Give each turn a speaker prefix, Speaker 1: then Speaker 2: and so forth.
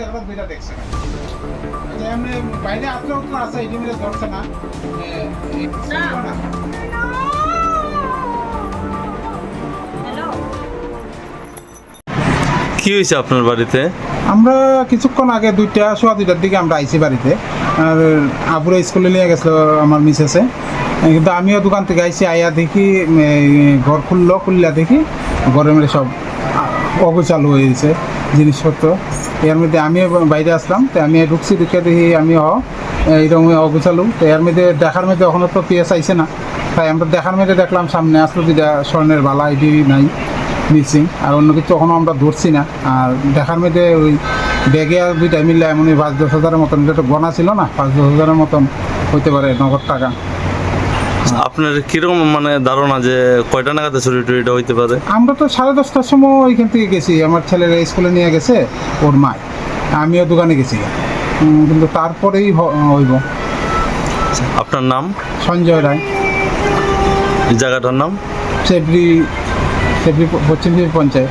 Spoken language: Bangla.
Speaker 1: দেখলাম দুইটা দেখছে না। যে এমনি বাইরে আছে এই জিনিস ধরছে না।
Speaker 2: কি হয়েছে আপনার বাড়িতে?
Speaker 1: আমরা কিছুক্ষণ আগে দুইটা সোয়া দুইটার দিকে আমরা আইছি বাড়িতে। আর আবুরা স্কুলে নিয়ে গেছিল আমার মিসেসে কিন্তু আমিও দোকান থেকে আইছি আইয়া দেখি ঘর খুললো খুললা দেখি ঘরের মধ্যে সব অগোচালু হয়ে গেছে জিনিসপত্র। এর মধ্যে আমিও বাইরে আসলাম, তো আমি ঢুকছি, ঢুকে দেখি আমি আমিও এইরকম অগোচালু তো এর মধ্যে দেখার মধ্যে এখনও তো পিএস আইছে না। তাই আমরা দেখার মধ্যে দেখলাম সামনে আসলো যেটা স্বর্ণের বালা, এটি নাই, মিসিং। আর অন্য কিছু এখনও আমরা ধরছি না। আর দেখার মধ্যে ওই ব্যাগে আর দুইটা মিললে এমন ওই পাঁচ দশ হাজারের মতন, এটা তো গনা ছিল না, পাঁচ দশ হাজারের মতন হইতে পারে নগদ টাকা।
Speaker 2: আপনার কীরকম মানে ধারণা যে কয়টা নাগাদ চুরি টুরিটা হইতে পারে?
Speaker 1: আমরা তো সাড়ে দশটার সময় ওইখান থেকে গেছি। আমার ছেলেরা স্কুলে নিয়ে গেছে ওর মায় আমিও দোকানে গেছি। কিন্তু তারপরেই হইব।
Speaker 2: আপনার নাম?
Speaker 1: সঞ্জয় রায়।
Speaker 2: জায়গাটার নাম?
Speaker 1: সেবরি সেবরি পশ্চিম পঞ্চায়েত।